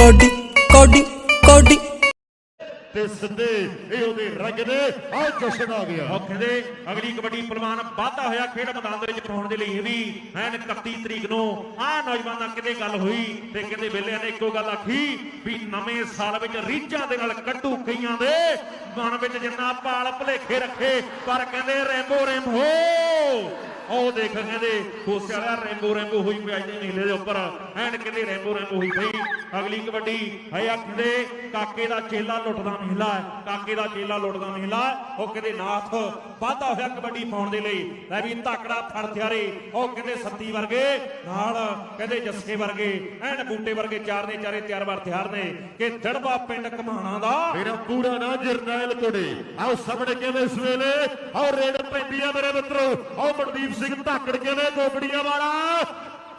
Cody Cody Cody. ਤੇ ਸਿੱਧੇ ਇਹ ਉਹਦੇ ਰੰਗ ਨੇ ਆ ਜਸ਼ਨ ਆ ਗਿਆ। ਔਖੇ ਦੇ ਅਗਲੀ ਕਬੱਡੀ ਪਹਿਲਵਾਨ ਵਾਧਾ ਹੋਇਆ ਖੇਡ ਮੈਦਾਨ ਦੇ ਵਿੱਚ ਪਾਉਣ ਦੇ ਲਈ ਇਹ ਵੀ ਐਨ 31 ਤਰੀਕ ਨੂੰ। ਆ ਨੌਜਵਾਨਾਂ ਕਿਤੇ ਗੱਲ ਹੋਈ ਤੇ ਕਹਿੰਦੇ ਵੇਲਿਆਂ ਨੇ ਇੱਕੋ ਗੱਲ ਆਖੀ ਵੀ ਨਵੇਂ ਸਾਲ ਵਿੱਚ ਰੀਝਾਂ ਦੇ ਨਾਲ ਕੱਢੂ ਕਈਆਂ ਦੇ ਮਨ ਵਿੱਚ ਜਿੰਨਾ ਪਾਲ ਭਲੇਖੇ ਰੱਖੇ ਪਰ ਕਹਿੰਦੇ ਰੈਂਬੋ ਰੈਂਬੋ। ਉਹ ਦੇਖ ਕਹਿੰਦੇ ਕੋਸੇ ਵਾਲਾ ਰੈਂਬੋ ਰੈਂਬੋ ਹੋਈ ਪਿਆ ਜੀ ਨੀਲੇ ਦੇ ਉੱਪਰ। ਐਨ ਕਹਿੰਦੇ ਰੈਂਬੋ ਰੈਂਬੋ ਹੋਈ ਪਈ। ਅਗਲੀ ਕਬੱਡੀ ਹੈ ਆਖਦੇ ਕਾਕੇ ਦਾ ਚੇਲਾ ਲੁੱਟਦਾ ਮਹਿਲਾ ਕਾਕੇ ਦਾ ਚੇਲਾ ਲੁੱਟਦਾ ਮਹਿਲਾ ਉਹ ਕਹਿੰਦੇ ਨਾਥ ਵਾਧਾ ਹੋਇਆ ਕਬੱਡੀ ਪਾਉਣ ਦੇ ਲਈ, ਲੈ ਵੀ ਧਾਕੜਾ ਫੜ ਥਿਆਰੇ ਉਹ ਕਹਿੰਦੇ ਸੱਤੀ ਵਰਗੇ, ਨਾਲ ਕਹਿੰਦੇ ਜੱਸੇ ਵਰਗੇ, ਐਨ ਬੂਟੇ ਵਰਗੇ ਚਾਰ ਦੇ ਚਾਰੇ ਤਿਆਰ ਵਾਰ ਤਿਆਰ ਨੇ, ਕਿ ਜੜਵਾ ਪਿੰਡ ਕਮਾਣਾ ਦਾ। ਮੇਰਾ ਪੂਰਾ ਨਾਂ ਜਰਨੈਲ ਕੋੜੇ ਆਓ ਸਾਹਮਣੇ ਕਹਿੰਦੇ ਇਸ ਵੇਲੇ, ਆਓ ਰੇਡ ਪੈਂਦੀ ਆ ਮੇਰੇ ਮਿੱਤਰੋ, ਆਓ ਮਨਦੀਪ ਸਿੰਘ ਧਾਕੜ ਕਹਿੰਦੇ ਗੋਬੜੀਆਂ ਵਾਲਾ।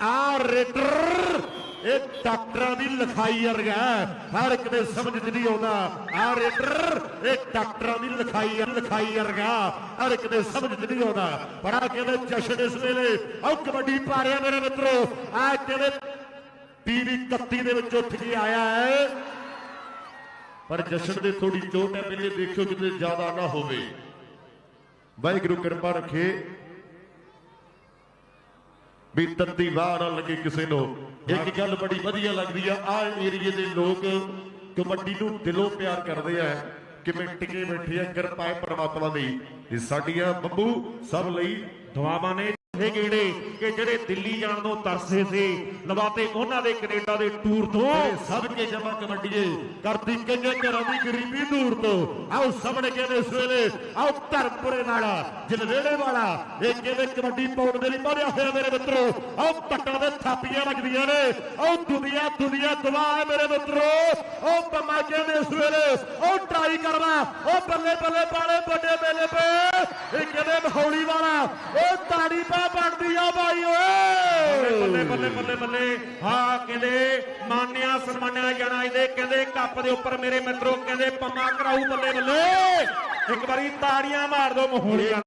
ਆ ਰੇਟਰ ਇਹ ਡਾਕਟਰਾਂ ਦੀ ਲਿਖਾਈ ਵਰਗਾ ਹਰ ਇੱਕ ਦੇ ਸਮਝ 'ਚ ਨਹੀਂ ਆਉਂਦਾ। ਆ ਰੇਡਰ ਇਹ ਡਾਕਟਰਾਂ ਦੀ ਲਿਖਾਈ ਲਿਖਾਈ ਵਰਗਾ। ਹਰ ਇੱਕ ਦੇ ਸਮਝ 'ਚ ਨਹੀਂ ਆਉਂਦਾ। ਬੜਾ ਕਹਿੰਦੇ ਜਸ਼ਨ ਇਸ ਵੇਲੇ। ਆਓ ਕਬੱਡੀ ਪਾ ਰਿਹਾ ਮੇਰੇ ਮਿੱਤਰੋ। ਆ ਕਹਿੰਦੇ ਟੀਵੀ 31 ਦੇ ਵਿੱਚ ਉੱਠ ਕੇ ਆਇਆ ਹੈ। ਪਰ ਜਸ਼ਨ ਦੇ ਥੋੜੀ ਚੋਟ ਹੈ, ਪਹਿਲੇ ਦੇਖਿਓ ਕਿਤੇ ਜ਼ਿਆਦਾ ਨਾ ਹੋਵੇ। ਵਾਹਿਗੁਰੂ ਕਿਰਪਾ ਰੱਖੇ। ਵੀ ਦੀ ਵਾਹ ਨਾ ਲੱਗੇ ਕਿਸੇ ਨੂੰ। ਇੱਕ ਗੱਲ ਬੜੀ ਵਧੀਆ ਲੱਗਦੀ ਆ ਆ ਏਰੀਏ ਦੇ ਲੋਕ ਕਬੱਡੀ ਨੂੰ ਦਿਲੋਂ ਪਿਆਰ ਕਰਦੇ ਆ, ਕਿਵੇਂ ਟਿਕੇ ਬੈਠੇ ਆ, ਕਿਰਪਾ ਹੈ ਪ੍ਰਮਾਤਮਾ ਦੀ। ਇਹ ਸਾਡੀਆਂ ਬੱਬੂ, ਸਭ ਲਈ ਦੁਆਵਾਂ ਨੇ। ਇਹ ਗੇੜੇ ਕਿ ਜਿਹੜੇ ਦਿੱਲੀ ਜਾਣ ਨੂੰ ਤਰਸੇ ਸੀ ਲਵਾਤੇ ਉਹਨਾਂ ਦੇ ਕੈਨੇਡਾ ਦੇ ਟੂਰ ਤੋਂ ਇਹ ਸਭ ਕੇ ਜਮਾ ਕਬੱਡੀਏ ਕਰਦੀ ਕਈਆਂ ਘਰਾਂ ਦੀ ਗਰੀਬੀ ਦੂਰ ਤੋਂ। ਆਓ ਸਾਹਮਣੇ ਕਹਿੰਦੇ ਇਸ ਵੇਲੇ, ਆਓ ਧਰਮਪੁਰੇ ਵਾਲਾ ਜਲਵੇੜੇ ਵਾਲਾ। ਇਹ ਕਹਿੰਦੇ ਕਬੱਡੀ ਪਾਉਣ ਦੇ ਲਈ ਮਾਰਿਆ ਹੋਇਆ ਮੇਰੇ ਮਿੱਤਰੋ? ਆਓ ਟੱਕਾਂ ਦੇ ਥਾਪੀਆਂ ਲੱਗਦੀਆਂ ਨੇ। ਆਓ ਦੁਨੀਆ ਦੁਨੀਆ ਦਵਾ ਹੈ ਮੇਰੇ ਮਿੱਤਰੋ। ਆਓ ਪੰਮਾ ਕਹਿੰਦੇ ਇਸ ਵੇਲੇ, ਆਓ ਟਰਾਈ ਕਰਨਾ। ਉਹ ਬੱਲੇ ਬੱਲੇ ਪਾਲੇ ਵੱਡੇ ਮੇਲੇ ਪੇ ਇਹ ਕਹਿੰਦੇ ਮਹੌਲੀ ਵਾਲਾ ਉਹ ਪਾ ਬਣਦੀ ਆ ਬਾਈ ਓਏ। ਬੱਲੇ ਬੱਲੇ ਬੱਲੇ ਬੱਲੇ ਹਾਂ, ਕਹਿੰਦੇ ਮਾਨਿਆ ਸਨਮਾਨਿਆ ਜਾਣਾ ਇਹਦੇ, ਕਹਿੰਦੇ ਕੱਪ ਦੇ ਉੱਪਰ ਮੇਰੇ ਮਿੱਤਰੋ, ਕਹਿੰਦੇ ਪੰਮਾ ਕਰਾਊ ਬੱਲੇ ਬੱਲੇ। ਇੱਕ ਵਾਰੀ ਤਾੜੀਆਂ ਮਾਰ ਦੋ ਮਹੋਲੀਆਂ।